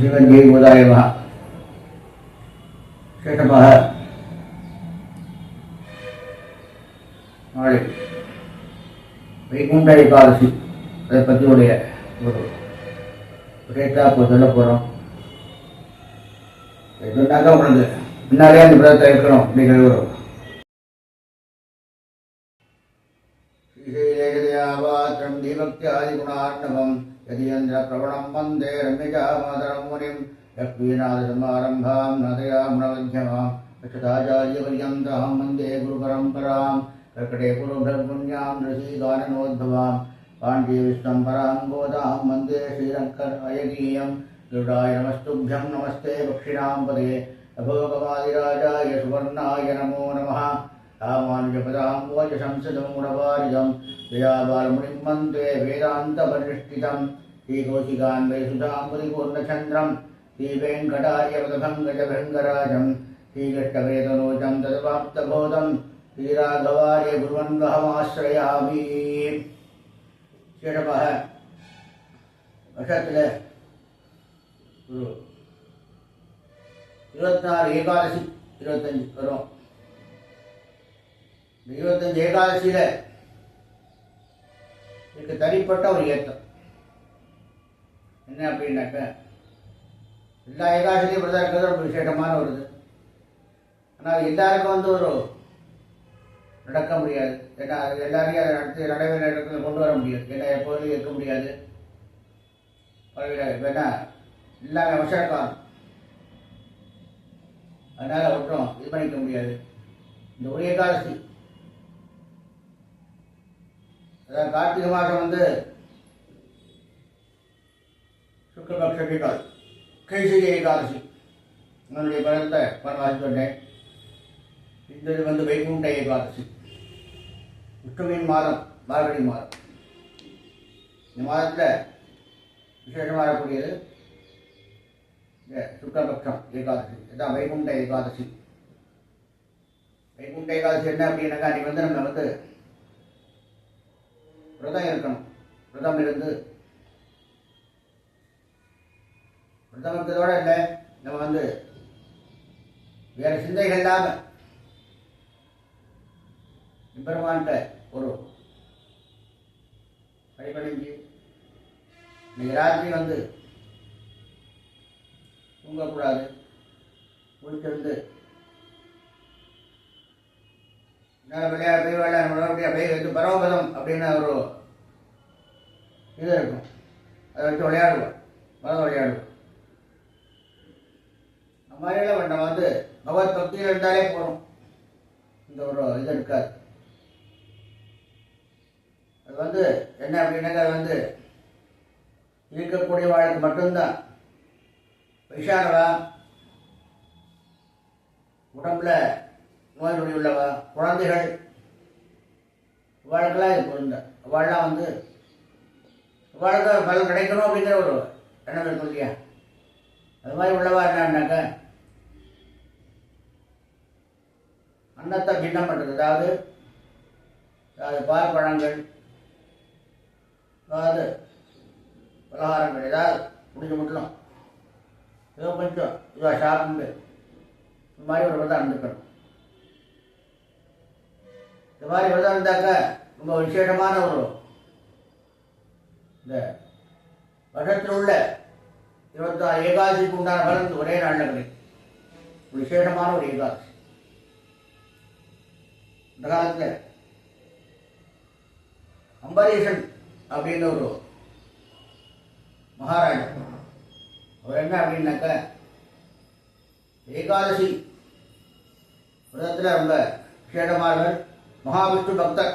சிவஞ்சை உதாயமாக கேட்டமாக நாளை வைகுண்ட ஏகாதசி அதை பற்றியுடைய ஒரு ரேட்டாக இப்போ சொல்ல போகிறோம் சொன்னாக்க உங்களுக்கு. முன்னாலே அந்த விரதத்தை இருக்கணும் அப்படிங்கிற ஒரு ஸ்ரீசைலேகதையாவாத்திரம் தீபக்தி यतीन्द्रप्रवणम् वंदे रम्यजामादरम् मुनिम्। यक्वीनादसमारम्भाम् नदयामुणविध्यमाम् अक्षताचार्यपर्यन्तहं वंदे गुरुपरम्पराम्। कर्कटे पुरुभृगुण्यां नृषीगाननोद्भवाम् पाण्डीविश्वम् पराम् गोदां वंदे श्रीरङ्कर गरुडाय नमस्तुभ्यं नमस्ते पक्षिणां पदे। अभोगवादिराजाय सुवर्णाय नमो नमः। रामानुजपदाम्बोजसंसदमुणवारिजं दयाबालमुनिं वन्दे वेदान्तपरिष्ठितं श्रीकौशिकान्वयसुधाम्बुरिपूर्णचन्द्रं श्रीवेङ्कटार्यपदभङ्गजभृङ्गराजं श्रीकृष्णवेदनोजं तद्वाप्तबोधं श्रीराघवार्य குருவன்வகமாசிரயாமி சிறப்பாக வருஷத்தில் ஒரு இருபத்தாறு ஏகாதசி இருபத்தஞ்சு வரும் இந்த இருபத்தஞ்சு ஏகாதசியில இதுக்கு தனிப்பட்ட ஒரு ஏத்தம் என்ன அப்படின்னாக்க எல்லா ஏகாதசிலையும் விரதம் இருக்கிறது ஒரு விசேஷமான ஒரு இது. ஆனால் எல்லாருக்கும் வந்து ஒரு நடக்க முடியாது. ஏன்னா அது எல்லாரையும் அதை நடத்தி நடைமுறை இடத்துல கொண்டு வர முடியாது. ஏன்னா எப்போதும் இருக்க முடியாது. பரவாயில்ல. வேணா எல்லாமே அவசரம் அதனால் ஒன்றும் இது பண்ணிக்க முடியாது. இந்த ஒரு ஏகாதசி அதாவது கார்த்திகை மாதம் வந்து சுக்கபக்ஷ ஏகாதசி கைசிகை ஏகாதசி. உன்னுடைய பலத்தை பரவாசி சொன்னேன். இந்த இது வந்து வைகுண்ட ஏகாதசி. விஷ்ணுவின் மாதம் மார்கழி மாதம். இந்த மாதத்தில் விசேஷமாக இருக்கக்கூடியது இந்த சுக்கபக்ஷம் ஏகாதசி. இதுதான் வைகுண்ட ஏகாதசி. வைகுண்ட ஏகாதசி என்ன அப்படின்னாக்கா அன்றைக்கி வந்து நம்ம வந்து விரதம் இருக்கணும். விரதம் இருந்து விரதம் இருக்கிறதோட இல்லை. நம்ம வந்து வேறு சிந்தைகள் இல்லாமல் பெருமான்கிட்ட ஒரு படிப்படைஞ்சு இன்னைக்கு ராத்திரி வந்து தூங்கக்கூடாது. முடிச்சிருந்து பிள்ளையார் விளையாட விளையாட மறுபடியும் அப்படியே வந்து பரமபதம் அப்படின்னு ஒரு இது இருக்கும். அதை வச்சு விளையாடுவோம். மரம் விளையாடுவோம். அந்த மாதிரியெல்லாம் நம்ம வந்து பகவத் பக்தியில் இருந்தாலே போதும். இந்த ஒரு இது இருக்காது. அது வந்து என்ன அப்படின்னாக்கா அது வந்து இருக்கக்கூடிய வாழ்க்கை மட்டும்தான். வயசானவா உடம்புல நோய் நொடி உள்ளவா குழந்தைகள் இவாளுக்கெல்லாம் இது பொருந்த இவாள்லாம் வந்து இவாளுக்கு பலன் கிடைக்கணும் அப்படிங்கிற ஒரு எண்ணம் இருக்கும் இல்லையா? அது மாதிரி உள்ளவா என்னன்னாக்க அன்னத்தை பின்னம் பண்ணுறது அதாவது அதாவது பால் பழங்கள் அதாவது பலகாரங்கள் ஏதாவது முடிஞ்ச மட்டும் ஏதோ கொஞ்சம் இதுவாக சாப்பிட்டு இந்த மாதிரி ஒரு தான் இருந்துக்கணும் இந்த மாதிரி விரதம் இருந்தாக்க ரொம்ப விசேஷமான ஒரு இந்த வருஷத்தில் உள்ள இருபத்தாறு ஏகாதசிக்கு உண்டான பலன் ஒரே நாளில் கிடைக்கும். ஒரு விசேஷமான ஒரு ஏகாதசி. இந்த காலத்தில் அம்பரீஷன் அப்படின்னு ஒரு மகாராஜா. அவர் என்ன அப்படின்னாக்க ஏகாதசி விரதத்தில் ரொம்ப விசேஷமானவர். மகாவிஷ்ணு பக்தர்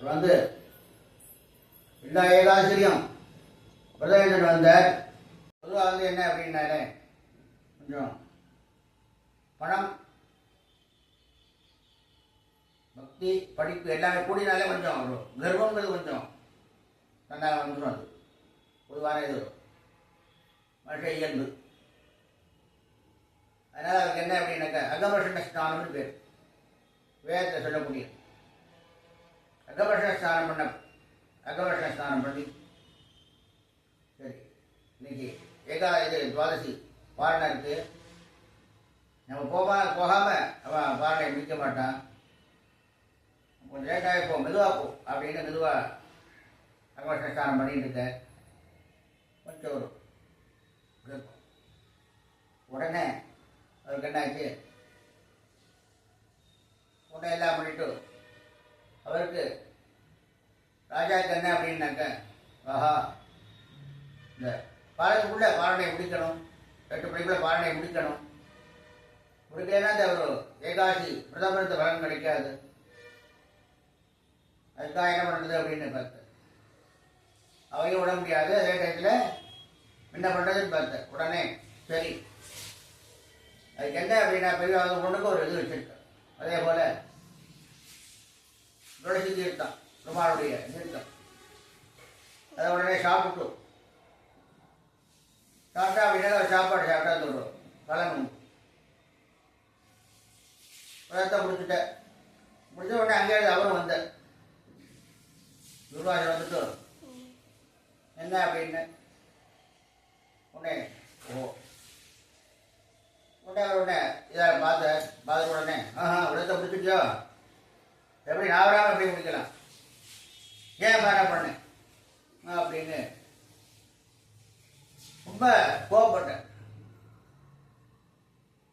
வந்து எல்லா ஏகாதசிலையும் விரதம் வந்தார் பொதுவாக வந்து என்ன அப்படின்னாலே கொஞ்சம் பணம் பக்தி படிப்பு எல்லாமே கூடினாலே கொஞ்சம் ஒரு கர்வங்கிறது கொஞ்சம் நல்லா வந்துடும் அது. பொதுவான இது மனுஷ இயல்பு அதனால் அதுக்கு என்ன அப்படின்னாக்கா அகமர்ஷண ஸ்நானம்னு பேர் வேதத்தை சொல்லக்கூடிய அகமர்ஷண ஸ்நானம் பண்ண அகமர்ஷண ஸ்நானம் பண்ணி சரி இன்னைக்கு துவாதசி பாரணை இருக்கு நம்ம போகாம போகாம அவன் பாடலை முடிக்க மாட்டான் கொஞ்சம் லேட்டாக போ மெதுவாக போ அப்படின்னு மெதுவாக அகவச ஸ்நானம் பண்ணிட்டு இருக்க. கொஞ்சம் ஒரு உடனே அவருக்கு என்னாச்சு? உடனே எல்லாம் பண்ணிட்டு அவருக்கு ராஜாவுக்கு என்ன அப்படின்னாக்க ஆஹா இந்த பாடத்துக்குள்ளே பாடனை முடிக்கணும். எட்டு மணிக்குள்ளே பாடனை முடிக்கணும். முடிக்கலைன்னா இந்த ஒரு ஏகாசி பிரதமரத்து பலன் கிடைக்காது. அதுக்காக என்ன பண்ணுறது அப்படின்னு பார்த்து அவையும் விட முடியாது. அதே டயத்தில் என்ன பண்ணுறதுன்னு பார்த்தேன். உடனே சரி. அதுக்கு என்ன அப்படின்னா பெரிய அது பொண்ணுக்கு ஒரு இது வச்சுருக்கேன் அதே போல் துளசி தீர்த்தம் பெருமாளுடைய தீர்த்தம் அதை உடனே சாப்பிட்டு சாப்பிட்டா அப்படின்னா சாப்பாடு சாப்பிட்டா சொல்லுவோம் பலன் உண்டு. பழத்தை முடிச்சுட்டேன் முடிஞ்ச உடனே அங்கே அவரும் வந்தேன் துர்வாஜர் வந்துட்டு? என்ன அப்படின்னு? உடனே ஓ. உடனே அவர் உடனே இதை பார்த்த பார்த்த உடனே ஆஹா விடத்தை முடிச்சுட்டியோ எப்படி நான் வராமல் எப்படி முடிக்கலாம்? ஏன் என்ன பண்ணேன் அப்படின்னு ரொம்ப கோவப்பட்டேன்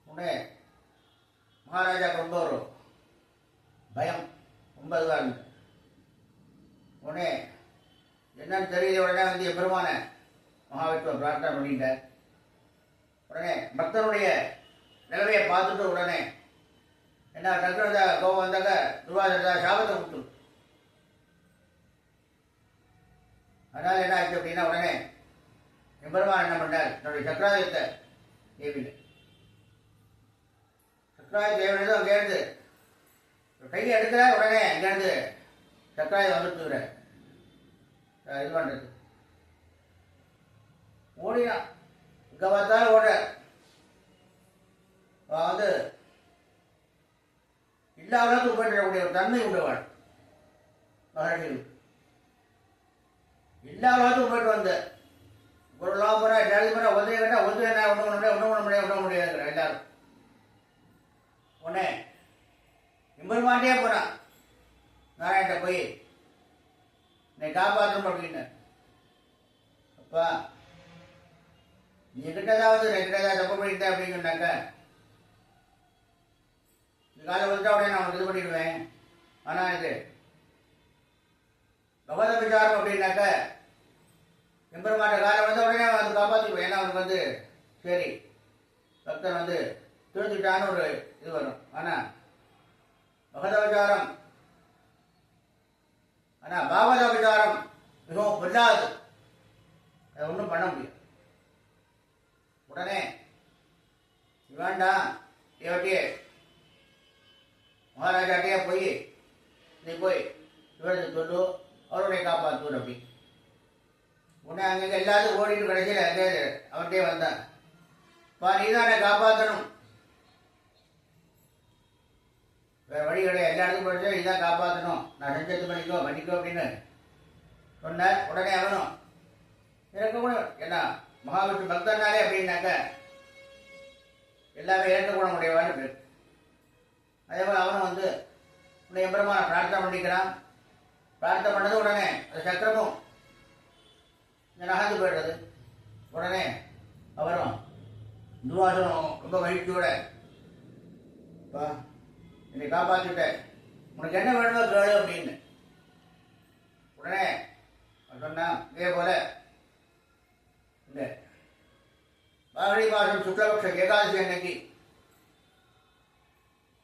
உடனே மகாராஜாவுக்கு ரொம்ப ஒரு பயம் ரொம்ப இதுவாக இருந்தது உடனே என்னன்னு தெரியல உடனே வந்து என் பெருமான மகாவிஷ்ணுவை பிரார்த்தனை பண்ணிட்டார். உடனே பக்தனுடைய நிலைமையை பார்த்துட்டு உடனே என்ன டக்குனு கோபம் வந்தாக்க துர்வாசா சாபத்தை கொடுத்து அதனால என்ன ஆச்சு அப்படின்னா உடனே எம்பெருமான் என்ன பண்ணார்? தன்னுடைய சக்கராதயத்தை ஏவில சக்கராயுத தேவனதும் அங்கேருந்து கையை எடுக்கிற உடனே அங்கேருந்து சக்கராய வந்துட்டு இது பண்ணுறது ஓடினான் இங்கே பார்த்தாலும் ஓட அவன் வந்து இல்லாதவர்களுக்கு போயிடக்கூடிய ஒரு தன்மை உண்டவாள் மகளிர் இல்லாதவர்களுக்கு போயிட்டு வந்த ஒரு லாபரா ஜாதி பண்ண ஒன்றே கேட்டால் ஒதுங்க என்ன ஒன்று பண்ண முடியாது ஒன்று பண்ண முடியாது ஒன்றும் முடியாதுங்கிற எல்லாரும் உன்னை இம்பெருமாண்டே போகிறான் நாராயண்ட போய் என்னை காப்பாற்றணும் அப்படின்னு அப்பா நீ கிட்டதாவது நான் ஏதாவது தப்பு பண்ணிட்டேன் அப்படின்னு சொன்னாக்க இந்த காலம் வந்துட்டா உடனே நான் இது பண்ணிடுவேன். ஆனால் இது பகவத விசாரம் அப்படின்னாக்க எம்பெருமாட்ட காலம் வந்த உடனே அவன் வந்து காப்பாற்றிக்குவேன் ஏன்னா அவனுக்கு வந்து சரி பக்தன் வந்து திருந்துட்டான்னு ஒரு இது வரும். ஆனா பகவத ஆனா ஆனால் பாகவத விசாரம் மிகவும் பொல்லாது அதை ஒன்றும் பண்ண முடியும் உடனே வேண்டாம் இவட்டியே மகாராஜாட்டையே போய் நீ போய் இவரது சொல்லு அவருடைய காப்பாற்றுவர் அப்படி. உடனே அங்கங்கே எல்லாத்தையும் ஓடிட்டு கடைசியில் அங்கே அவன்கிட்டே வந்தான் பா நீ காப்பாற்றணும் வேறு வழி கிடையாது. எல்லா இடத்துக்கும் படிச்சா இதான் காப்பாற்றணும் நான் செஞ்சது பண்ணிக்கோ பண்ணிக்கோ அப்படின்னு சொன்ன உடனே அவனும் இறக்கக்கூடும் கூட என்ன மகாவிஷ்ணு பக்தனாலே அப்படின்னாக்க எல்லாமே ஏற்றுக்கொள்ள முடியவான்னு பேர். அதே போல் அவனும் வந்து உன்னை எம்பெருமான பிரார்த்தனை பண்ணிக்கிறான். பிரார்த்தனை பண்ணது உடனே அது சக்கரமும் இந்த நகர்ந்து போயிடுறது. உடனே அவரும் துவாசனம் ரொம்ப மகிழ்ச்சியோட "அப்பா, என்னை காப்பாற்றிட்டேன் உனக்கு என்ன வேணுமோ கேளு அப்படின்னு. உடனே சொன்னான் இதே போல. இந்த பாகடி மாதம் சுக்லபக்ஷ ஏகாதசி அன்னைக்கு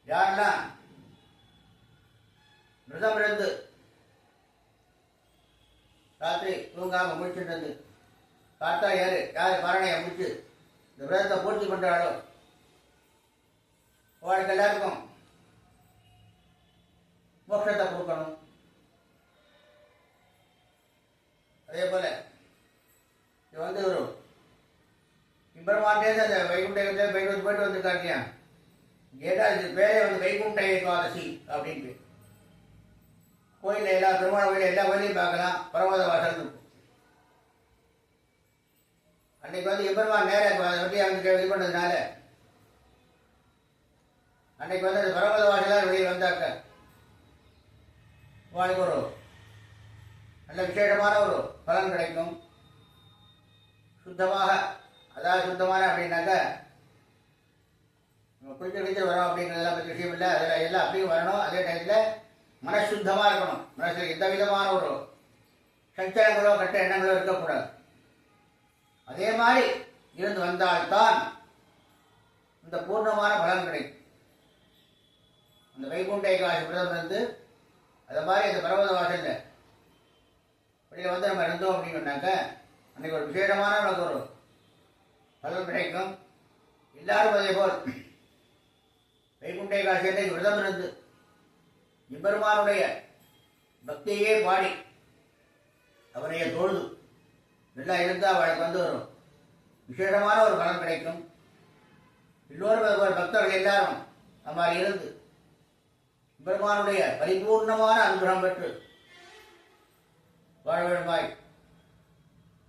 யாரெல்லாம் மிருதம் இருந்து ராத்திரி தூங்காம முடிச்சுட்டு காத்தா பார்த்தா யாரு? யார்? மரணையை முடிச்சு இந்த விரதத்தை பூர்த்தி பண்றாளோ? அவளுக்கு எல்லாருக்கும் மோட்சத்தை கொடுக்கணும். அதே போல இது வந்து ஒரு இம்பரமாட்டே அந்த வைகுண்டத்தை வைகுண்டம் போயிட்டு வந்துருக்காங்க கேட்டா இது பேரே வந்து வைகுண்ட ஏகாதசி அப்படின்ட்டு. பேர். எல்லா பெருமாள் கோயில் எல்லா கோயிலையும் பார்க்கலாம். பரமத வாசல் இருக்கும். அன்னைக்கு வந்து எம்பெருமான் நேரம் வெட்டியா அவங்க இது பண்ணதுனால அன்னைக்கு வந்து அந்த பரமத வாசலார் வெளியே வந்தாக்க வாழ்க்கை ஒரு நல்ல விசேஷமான ஒரு பலன் கிடைக்கும். சுத்தமாக அதாவது சுத்தமான அப்படின்னாக்க நம்ம குளிக்க குளிக்க வரோம் அப்படிங்கிறதெல்லாம் பற்றி விஷயம் இல்லை. அதில் எல்லாம் அப்படியும் வரணும். அதே டயத்தில் மனசுத்தமாக இருக்கணும். மனசில் எந்த விதமான ஒரு சஞ்சலங்களோ கட்ட எண்ணங்களோ இருக்கக்கூடாது. அதே மாதிரி இருந்து வந்தால்தான் இந்த பூர்ணமான பலன் கிடைக்கும். அந்த வைகுண்ட ஏகாசி விரதம் இருந்து அதை மாதிரி அந்த பரவத வாசல்ல. வெளியில் வந்து நம்ம இருந்தோம் அப்படின்னாக்க அன்றைக்கு ஒரு விசேஷமான நமக்கு ஒரு பலன் கிடைக்கும் எல்லாரும் அதே போல் வைகுண்ட ஏகாசி விரதம் இருந்து எம்பெருமானுடைய பக்தியே பாடி அவனைய தொழுது நல்லா இருந்தால் அவளுக்கு வந்து ஒரு விசேஷமான ஒரு பலன் கிடைக்கும். எல்லோரும் பக்தர்கள் எல்லாரும் அந்த இருந்து பெருமானுடைய பரிபூர்ணமான அனுகிரகம் பெற்று வாழ வேண்டுமாய்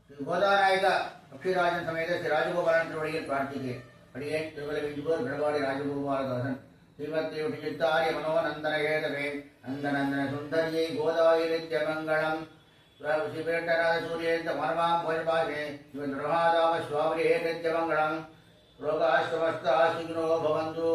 திரு கோதாநாயகா லட்சுமிராஜன் சமேத ஸ்ரீ ராஜகோபாலன் திருவடியில் பிரார்த்திக்கிறேன். அடியேன் திருவலை விஞ்சுபோர் பிறவாடி ராஜகோபாலதாசன் ஸ்ரீமத்தி உச்சித்தாரிய மனோநந்தன ஏதவே நந்தநந்தன சுந்தரியை கோதாயை நித்யமங்கலம் ஸ்ரீபேட்டநாத சூரியேந்த மனமாம் பரிபாஷே இவன் பிரமாதாம சுவாமி நித்யமங்கலம் ரோகாஸ்வஸ்தா சுகினோ பவந்து.